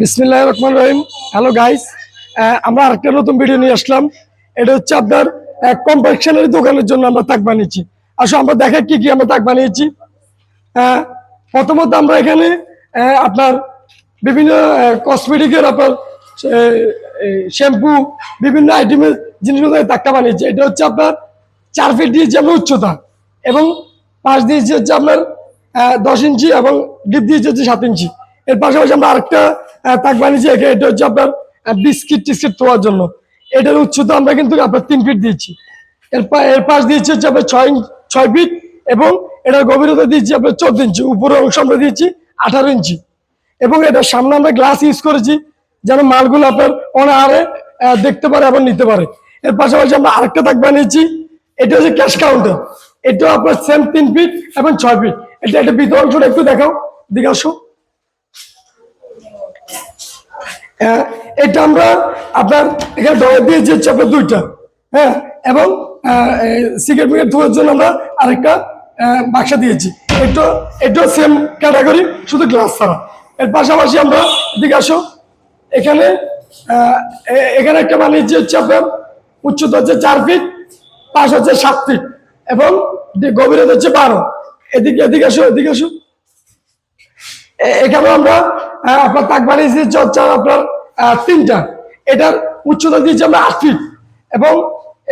বিসমিল্লাহ রহমান রহিম। Hello guys আমরা আরেকটা নতুন ভিডিও নিয়ে আসলাম। এটা হচ্ছে আপনার কনফেকশনারি দোকানের জন্য আমরা তাক বানিয়েছি। আসলে আমরা দেখে কি কি আমরা তাক বানিয়েছি। প্রথমত আমরা এখানে আপনার বিভিন্ন কসমেটিকের আপনার শ্যাম্পু বিভিন্ন আইটেমের জিনিসগুলো তাকটা বানিয়েছি। এটা হচ্ছে আপনার চার ফিট দিয়েছি আমরা উচ্চতা এবং পাঁচ দিয়েছি হচ্ছে আপনার দশ ইঞ্চি এবং ডিপ দিয়েছি হচ্ছে সাত ইঞ্চি। এর পাশাপাশি আমরা আরেকটা তাক বানিয়েছি এখানে এটা হচ্ছে আপনার বিস্কিট টিস্কিট খাওয়ার জন্য। এটার উচ্চতা আমরা কিন্তু আপনার তিন ফিট দিয়েছি। এর এর পাশ দিয়েছি হচ্ছে আপনার ছয় ইঞ্চ- ছয় ফিট এবং এটার গভীরতা দিয়েছি আপনার চোদ্দ ইঞ্চি। উপরের অংশ আমরা দিয়েছি আঠারো ইঞ্চি। এবং এটার সামনে আমরা গ্লাস ইউজ করেছি যেন মালগুলো আপনার অনাহারে দেখতে পারে এবং নিতে পারে। এর পাশাপাশি আমরা আরেকটা তাক বানিয়েছি এটা হচ্ছে ক্যাশ কাউন্টার। এটা আপনার সেম তিন ফিট এবং ছয় ফিট। এটা একটা ভিতর অংশটা একটু দেখাও দিকে আসো। হ্যাঁ, এটা আমরা আপনার এখানে ডলার দিয়েছি হচ্ছে আপনার দুইটা হ্যাঁ এবং সিগারেট মিগারেট ধোয়ার জন্য আমরা আরেকটা বাক্সা দিয়েছি। এটা এটাও সেম ক্যাটাগরি শুধু গ্লাস ছাড়া। এর পাশাপাশি আমরা এদিকে আসো। এখানে এখানে একটা বানিয়েছি হচ্ছে আপনার উচ্চতা হচ্ছে চার ফিট পাশ হচ্ছে সাত ফিট এবং গভীরতা হচ্ছে বারো। এদিকে এদিকে আসো এদিকে আসো। এখানে আমরা আপনার তাক বানিয়েছি হচ্ছে আপনার তিনটা। এটার উচ্চতা দিয়েছি আমরা আট ফিট এবং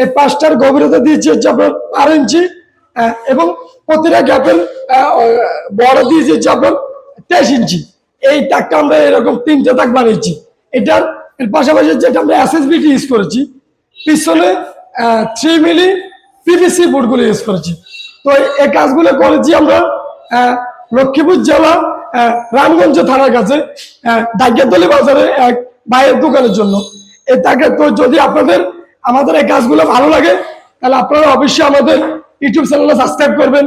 এই পাঁচটার গভীরতা দিয়েছি হচ্ছে আপনার বারো ইঞ্চি। এবং প্রতিটা গ্যাপের বড় দিয়েছি হচ্ছে আপনার তেইশ ইঞ্চি। এই তাকটা আমরা এরকম তিনটা তাক বানিয়েছি। এটার, এর পাশাপাশি যেটা আমরা এসএসবিটি ইউজ করেছি। পিছনে থ্রি মিলি পিভিসি বোর্ডগুলো ইউজ করেছি। তো এই কাজগুলো করেছি আমরা লক্ষ্মীপুর জেলা রামগঞ্জ থানার কাছে ডাকিয়াতলি বাজারে এক ভাইয়ের দোকানের জন্য। এই তাকে তো যদি আপনাদের, আমাদের এই কাজগুলো ভালো লাগে, তাহলে আপনারা অবশ্যই আমাদের ইউটিউব চ্যানেলটা সাবস্ক্রাইব করবেন,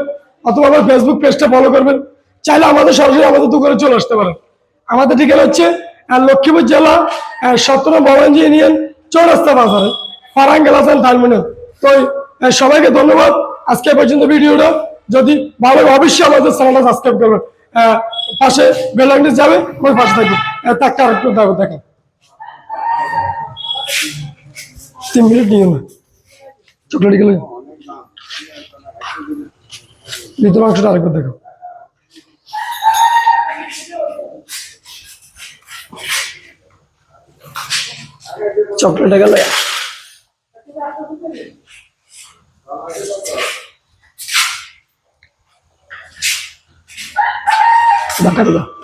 অথবা আমার ফেসবুক পেজটা ফলো করবেন। চাইলে আমাদের সরাসরি আমাদের দোকানে চলে আসতে পারেন। আমাদের ঠিকানা হচ্ছে লক্ষ্মীপুর জেলা সতেরো বরঞ্জি ইউনিয়ন চৌরাস্তা বাজারে ফারাঙ্গেল হাসান টার্মিনাল। তো সবাইকে ধন্যবাদ। আজকে পর্যন্ত ভিডিওটা যদি ভালো অবশ্যই আমাদের চ্যানেলটা সাবস্ক্রাইব করবেন। পাশে বেলান্ডিস যাবে, ওই পাশে থাকবে। তাকে আরেকটু দেখো দেখেন। তিন মিনিট নিয়ে না। চকলেট গেলে ভিতর অংশটা আরেকবার দেখো। চকলেটে গেলে। দেখা দাও